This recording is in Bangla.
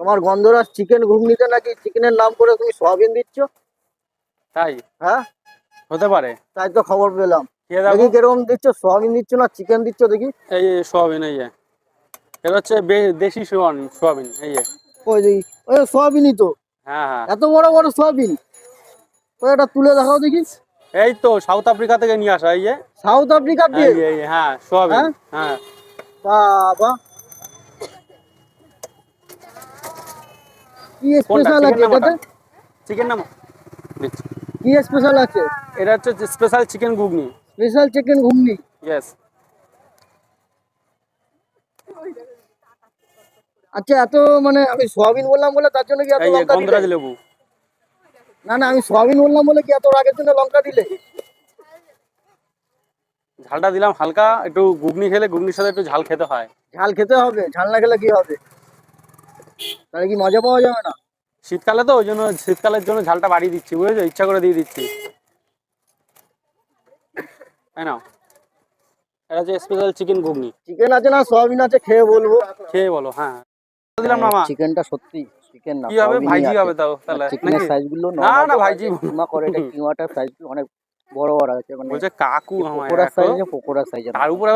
তোমার গন্ধরাজ চিকেন ঘুগনিতে নাকি চিকেনের নাম করে তুমি সোয়াবিন দিচ্ছ? তাই? হ্যাঁ। হতে পারে। তাই তো খবর পেলাম। দেখি। কীরকম দিচ্ছ সোয়াবিন দিচ্ছ না চিকেন দিচ্ছ দেখি। এই সোয়াবিন এই এটা হচ্ছে দেশি সোয়াবিন সোয়াবিন এই ওই দেখি ওই সোয়াবিনই তো। হ্যাঁ হ্যাঁ। এত বড় বড় সোয়াবিন। ওই এটা তুলে দেখাও দেখি। এই তো সাউথ আফ্রিকা থেকে নিয়ে আসা এই যে। সাউথ আফ্রিকা যে, হ্যাঁ সোয়াবিন হ্যাঁ? হ্যাঁ। বাবা। কি স্পেশাল আছে এটাতে? চিকেন কি স্পেশাল আছে? এটা হচ্ছে special chicken ghugni. Special chicken ghugni? Yes আচ্ছা এত মানে আমি সোয়াবিন বললাম বলে তার জন্য কি এত লঙ্কা দিলে? গন্ধরাজ লেবু না না আমি সোয়াবিন বললাম বলে কি এত রাগের জন্য লঙ্কা দিলে? ঝালটা দিলাম হালকা একটু ঘুগনি খেলে ঘুগনির সাথে একটু ঝাল খেতে হয়। ঝাল খেতে হবে ঝাল না খেলে কি হবে? তাহলে কি মজা পাওয়া যাবে না? শীতকালে তো ওই জন্য শীতকালের জন্য ঝালটা বাড়িয়ে দিচ্ছি বুঝেছ? ইচ্ছা করে দিয়ে দিচ্ছি। তাই না এটা হচ্ছে স্পেশাল চিকেন ঘুগনি। চিকেন আছে না সোয়াবিন আছে খেয়ে বলব। খেয়ে বলো হ্যাঁ। দিলাম চিকেনটা সত্যি চিকেন না কি হবে? ভাইজি হবে তাও তাহলে চিকেনের না, না, ভাইজি। কিমা করে এটা কিমাটার সাইজ অনেক বড় বড় আছে মানে বলছে কাকু আমার। সাইজ সাইজ তার উপর